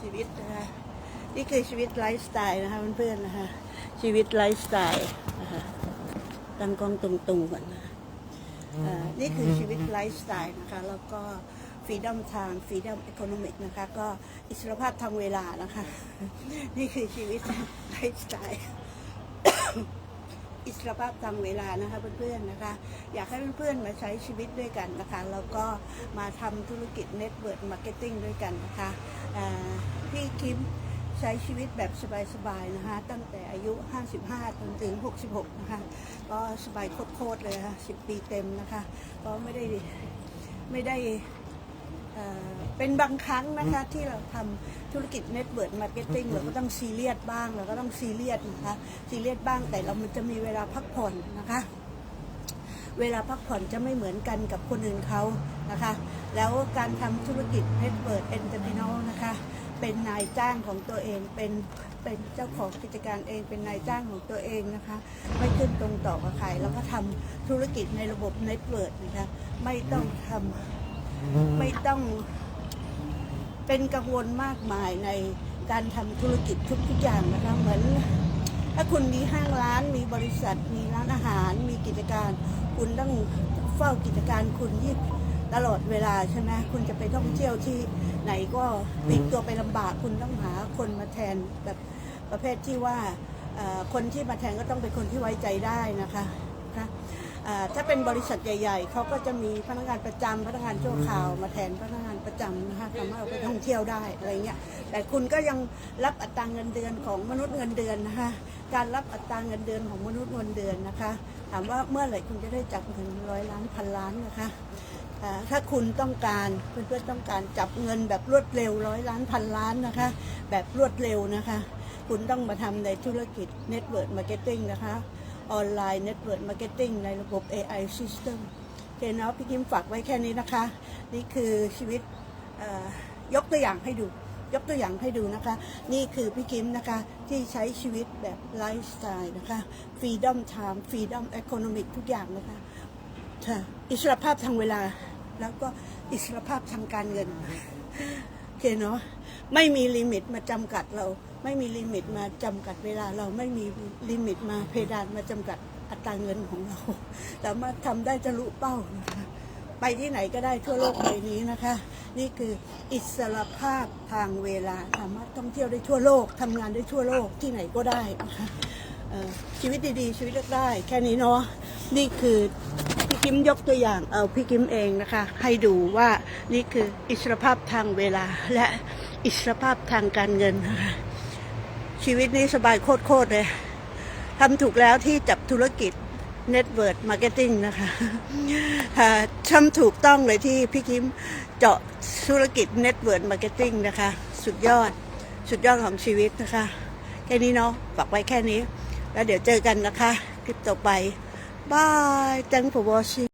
ชีวิตนะคะ นี่คือชีวิตไลฟ์สไตล์นะคะเพื่อนๆนะคะ ชีวิตไลฟ์สไตล์นะคะตั้งกล้องตรงๆก่อนนะอ่านี่คือชีวิตไลฟ์สไตล์นะคะ แล้วก็ฟรีดอมทางฟรีดอม e อ o n o น c นะคะ ก็อิสรภาพทางเวลานะคะ นี่คือชีวิตไลฟ์สไตล์ อิสรภาพทางเวลานะคะเพื่อนๆนะคะ อยากให้เพื่อนๆมาใช้ชีวิตด้วยกันนะคะแล้วก็มาทำธุรกิจเน็ตเวิร์ดมาร์เก็ตติ้งด้วยกันนะคะพี่คิมใช้ชีวิตแบบสบายๆนะคะตั้งแต่อายุ 55 จนถึง 66 นะคะ ก็สบายโคตรๆเลยค่ะ 10 ปีเต็มนะคะ ก็ไม่ได้ไม่ได้ เป็นบางครั้งนะคะที่เราทำธุรกิจเน็ตเวิร์ดมาร์เก็ตติ้งเราก็ต้องซีเรียสบ้างเราก็ต้องซีเรียสนะคะซีเรียสบ้างแต่เรามันจะมีเวลาพักผ่อนนะคะ เวลาพักผ่อนจะไม่เหมือนกันกับคนอื่นเขานะคะ แล้วการทำธุรกิจเน็ตเวิร์ดเอ็นเตอร์เพนนะคะ เป็นนายจ้างของตัวเองเป็นเป็นเจ้าของกิจการเองเป็นนายจ้างของตัวเองนะคะ ไม่ขึ้นตรงต่อกับใครแล้วก็ทำธุรกิจในระบบเน็ตเวิร์ดนะคะไม่ต้องทำ ไม่ต้องเป็นกังวลมากมายในการทำธุรกิจทุกๆอย่างนะคะเหมือน ถ้าคุณมีห้างร้านมีบริษัท มีร้านอาหาร มีกิจการ คุณต้องเฝ้ากิจการคุณยี่ตลอดเวลาใช่ไหมคุณจะไปท่องเที่ยวที่ไหนก็ปลีกตัวไปลำบากคุณต้องหาคนมาแทนแบบประเภทที่ว่าคนที่มาแทนก็ต้องเป็นคนที่ไว้ใจได้นะคะนะคะอ่า ถ้าเป็นบริษัทใหญ่ ๆเขาก็จะมีพนักงานประจำพนักงานชั่วคราวมาแทนพนักงานประจำนะคะทำให้เราไปท่องเที่ยวได้อะไรเงี้ยแต่คุณก็ยังรับอัตราเงินเดือนของมนุษย์เงินเดือนนะคะการรับอัตราเงินเดือนของมนุษย์เงินเดือนนะคะ ถามว่าเมื่อไหร่คุณจะได้จับเงินร้อยล้านพันล้านนะคะถ้าคุณต้องการเพื่อนๆต้องการจับเงินแบบรวดเร็วร้อยล้านพันล้านนะคะ แบบรวดเร็วนะคะ คุณต้องมาทำในธุรกิจ Network Marketing นะคะ ออนไลน์ Network Marketing ในระบบ AI System โอเคเนาะพี่กิมฝากไว้แค่นี้นะคะ นี่คือชีวิตยกตัวอย่างให้ดู ยกตัวอย่างให้ดูนะคะ นี่คือพี่กิมนะคะที่ใช้ชีวิตแบบไลฟ์สไตล์นะคะ Freedom Time Freedom Economic ทุกอย่างนะคะค่อิสรภาพทางเวลาแล้วก็อิสรภาพทางการเงิน เคเนาะไม่มีลิมิตมาจำกัดเรา ไม่มีลิมิตมาจำกัดเวลาเราไม่มีลิมิตมาเพดานมาจำกัดอัตราเงินของเราสามารถทำได้ทะลุเป้านะคะไปที่ไหนก็ได้ทั่วโลกใบนี้นะคะ นี่คืออิสรภาพทางเวลาสามารถท่องเที่ยวได้ทั่วโลกทำงานได้ทั่วโลกที่ไหนก็ได้นะคะชีวิตดีๆ ชีวิตได้ แค่นี้เนาะนี่คือ กิมยกตัวอย่างเอาพี่กิมเองนะคะ ให้ดูว่านี่คืออิสรภาพทางเวลาและอิสรภาพทางการเงินนะคะชีวิตนี้สบายโคตรๆเลยทำถูกแล้วที่จับธุรกิจ Network Marketing นะคะอ่าทำถูกต้องเลยที่พี่คิมเจาะธุรกิจ Network Marketing นะคะ สุดยอดสุดยอดของชีวิตนะคะ แค่นี้เนาะฝากไว้แค่นี้ แล้วเดี๋ยวเจอกันนะคะ คลิปต่อไป บาย thank for watching